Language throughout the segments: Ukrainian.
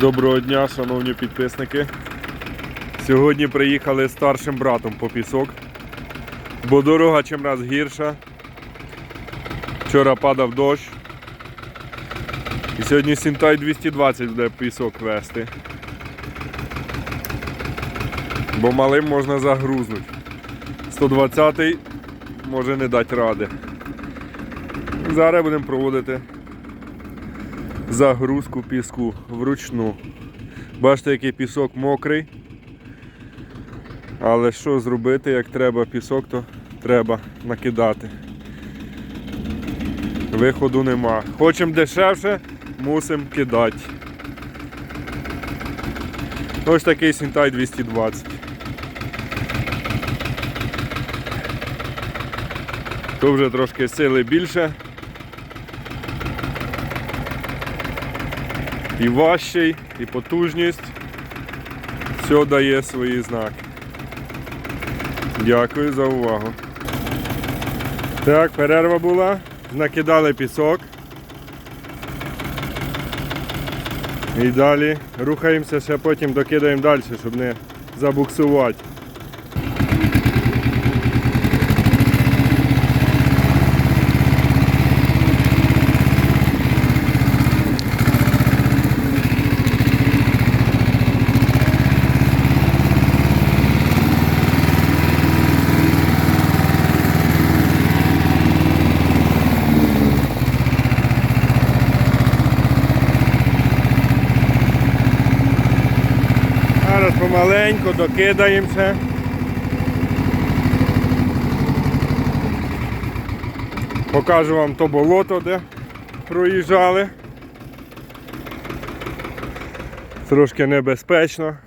Доброго дня, шановні підписники. Сьогодні приїхали з старшим братом по пісок, бо дорога чим раз гірша. Вчора падав дощ. І сьогодні Сінтай 220 буде пісок вести. Бо малим можна загрузнути. 120 може не дати ради. Зараз будемо проводити загрузку піску вручну. Бачите, який пісок мокрий. Але що зробити, як треба пісок, то треба накидати. Виходу нема. Хочемо дешевше, мусимо кидати. Ось такий Сінтай 220. То вже трошки сили більше. І важчий, і потужність. Все дає свої знаки. Дякую за увагу. Так, перерва була. Накидали пісок. І далі рухаємося, ще потім докидаємо далі, щоб не забуксувати. Зараз помаленьку докидаємося. Покажу вам то болото, де проїжджали. Трошки небезпечно.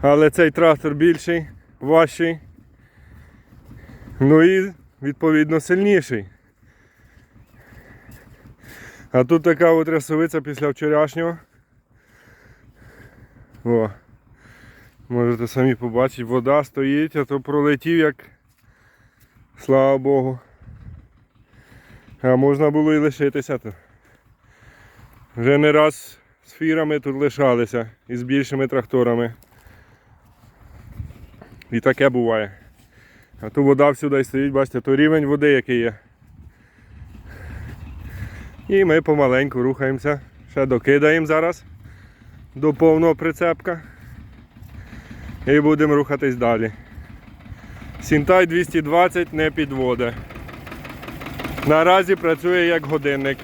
Але цей трактор більший, важчий. Ну і відповідно сильніший. А тут така от рясовиця після вчорашнього. О, можете самі побачити, вода стоїть, а то пролетів як слава Богу. А можна було і лишитися тут. Вже не раз з фірами тут лишалися і з більшими тракторами. І таке буває. А тут вода всюди стоїть, бачите, то рівень води який є. І ми помаленьку рухаємося. Ще докидаємо зараз до повного прицепка. І будемо рухатись далі. Сінтай 220 не підводе. Наразі працює як годинник.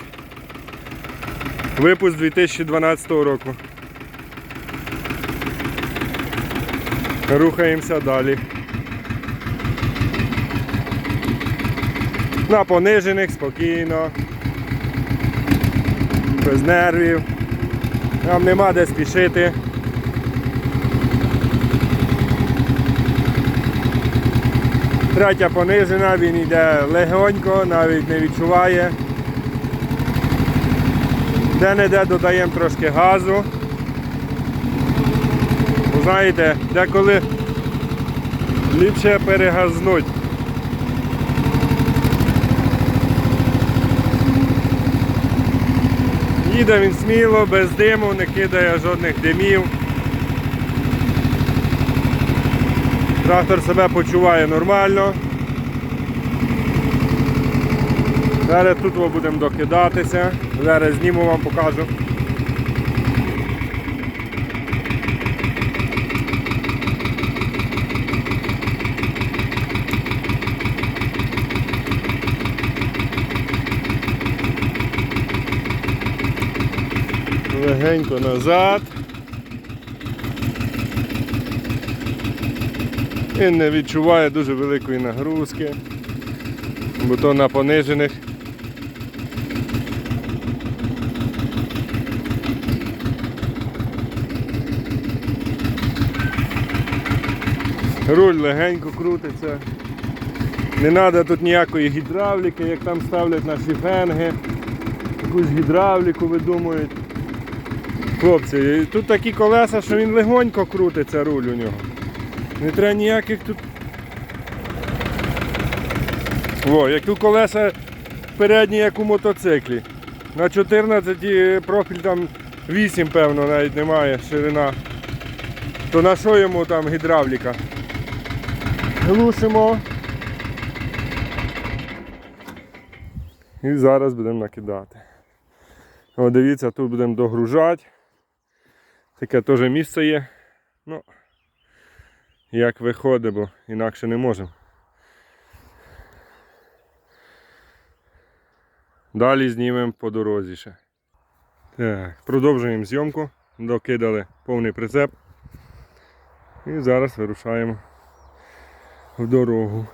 Випуск 2012 року. Рухаємося далі. На понижених спокійно. Без нервів. Нам нема де спішити. Третя понижена, він йде легонько, навіть не відчуває. Де-не-де додаємо трошки газу. Бо знаєте, деколи ліпше перегазнуть. Їде він сміло, без диму, не кидає жодних димів. Трактор себе почуває нормально. Зараз тут ми будемо докидатися. Зараз зніму вам покажу. Легенько назад. Він не відчуває дуже великої нагрузки, бо то на понижених. Руль легенько крутиться. Не треба тут ніякої гідравліки, як там ставлять наші фенги. Якусь гідравліку видумують. Хлопці, тут такі колеса, що він легонько крутиться руль у нього. Не треба ніяких тут. О, як тут колеса передні, як у мотоциклі. На 14 профіль там 8, певно, навіть немає ширина. То на що йому там гідравліка? Глушимо. І зараз будемо накидати. О, дивіться, тут будемо догружати. Таке теж місце є. Ну, як виходить, бо інакше не можемо. Далі знімемо по дорозі ще. Так, продовжуємо зйомку. Докидали повний прицеп. І зараз вирушаємо в дорогу.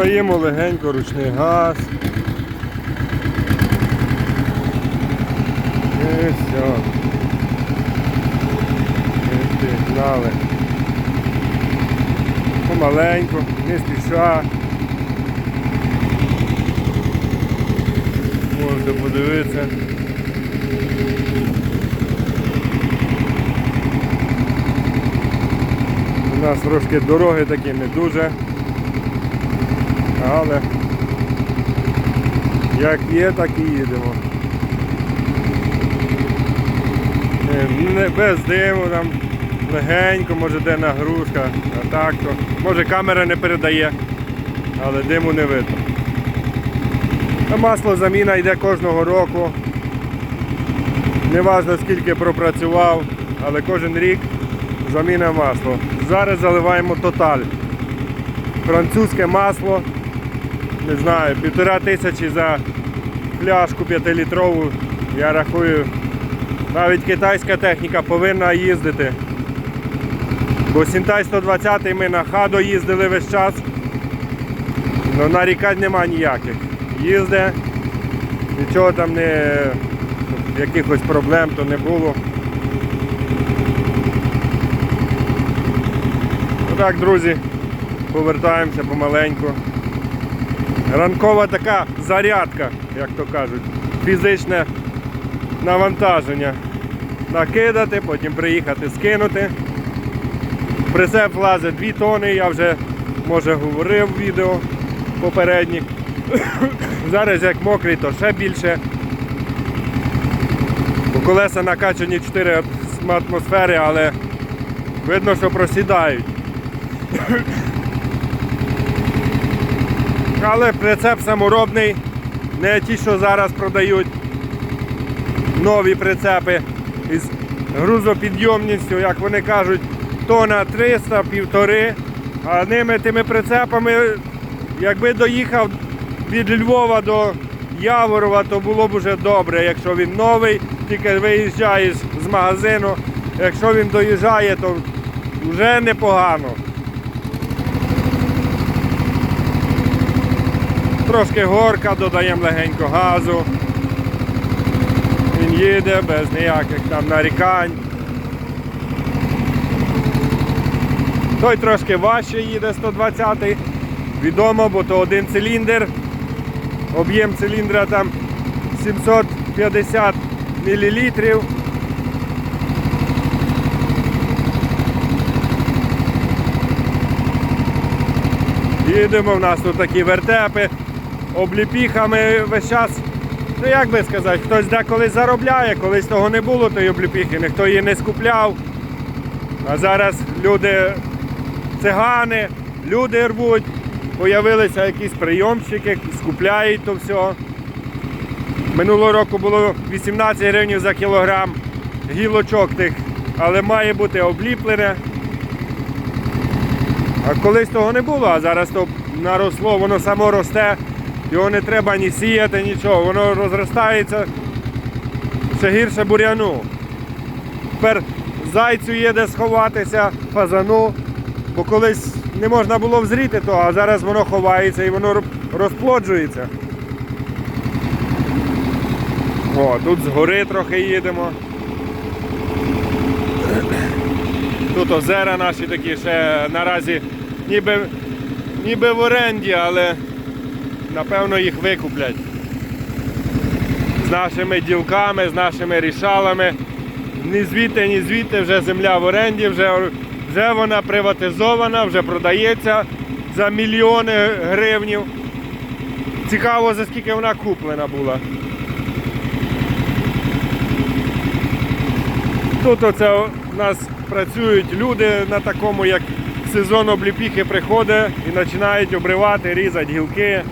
Даємо легенько ручний газ. І все. І пігнали. Помаленьку, не спіша. Можете подивитися. У нас трошки дороги такі не дуже. Але як є, так і їдемо. Е, без диму, там легенько, може де нагрузка, а так то. Може камера не передає, але диму не видно. Масло заміна йде кожного року. Неважно скільки пропрацював, але кожен рік заміна масла. Зараз заливаємо тоталь. Французьке масло не знаю, півтора тисячі за пляшку 5-літрову, я рахую, навіть китайська техніка повинна їздити. Бо Сінтай 120 ми на хадо їздили весь час, але нарікань нема ніяких. Їзде, нічого там не якихось проблем то не було. Отак, друзі, повертаємося помаленьку. Ранкова така зарядка, як то кажуть, фізичне навантаження. Накидати, потім приїхати скинути. Прицеп влазить 2 тони, я вже може говорив в відео попередніх. Зараз як мокрий, то ще більше. Бо колеса накачані 4 атмосфери, але видно, що просідають. Але прицеп саморобний, не ті, що зараз продають нові прицепи із грузопідйомністю, як вони кажуть, тона 300, півтори. А ними тими прицепами, якби доїхав від Львова до Яворова, то було б уже добре. Якщо він новий, тільки виїжджаєш з магазину. Якщо він доїжджає, то вже непогано. Трошки горка, додаємо легенько газу. Він їде без ніяких там нарікань. Той трошки важче їде 120-й. Відомо, бо то один циліндр. Об'єм циліндра там 750 мл. Їдемо, в нас тут такі вертепи, обліпіхами весь час. Ну як би сказати, хтось деколи заробляє, колись того не було, тої обліпіхи, ніхто її не скупляв. А зараз люди цигани, люди рвуть, появилися якісь прийомщики, скупляють то все. Минулого року було 18 гривень за кілограм гілочок тих, але має бути обліплене. А колись того не було, а зараз то наросло, воно само росте, його не треба ні сіяти, нічого, воно розростається ще гірше буряну. Тепер зайцю є де сховатися, фазану, бо колись не можна було взріти то, а зараз воно ховається і воно розплоджується. О, тут згори трохи їдемо. Тут озера наші такі ще наразі ніби, ніби в оренді, але напевно їх викуплять. З нашими ділками, з нашими рішалами. Ні звідти, ні звідти вже земля в оренді, вже, вже вона приватизована, вже продається за мільйони гривнів. Цікаво, за скільки вона куплена була. Тут оце у нас працюють люди на такому, як сезон обліпіхи приходить і починають обривати, різати гілки.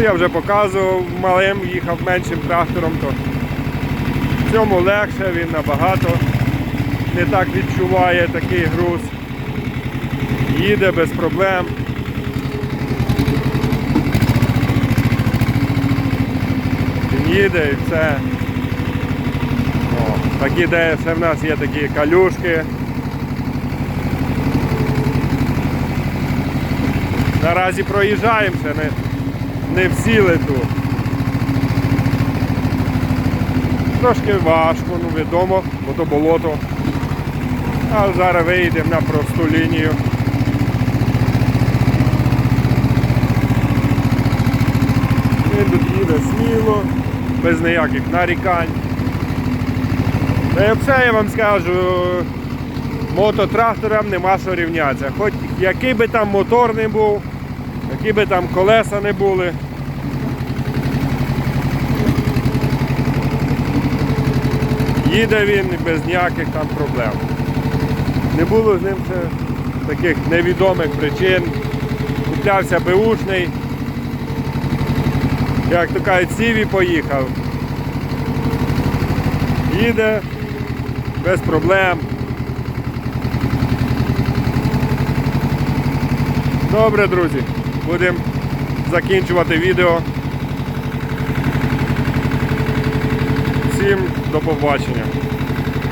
Ну, я вже показував, малим їхав меншим трактором, то в цьому легше, він набагато не так відчуває такий груз. Їде без проблем. Він їде і все. О, такі, де ще в нас є такі калюшки. Наразі проїжджаємо ще, не, не всіли тут. Трошки важко, ну відомо, бо то болото. А зараз вийдемо на просту лінію. Він тут їде сміло, без ніяких нарікань. Та й все я вам скажу, мототракторам нема що рівнятися. Хоч який би там мотор не був, які би там колеса не були. Їде він без ніяких там проблем. Не було з ним ще таких невідомих причин. Куплявся беушний. Як то кажуть, сів і поїхав. Їде без проблем. Добре, друзі, будемо закінчувати відео. Всім до побачення.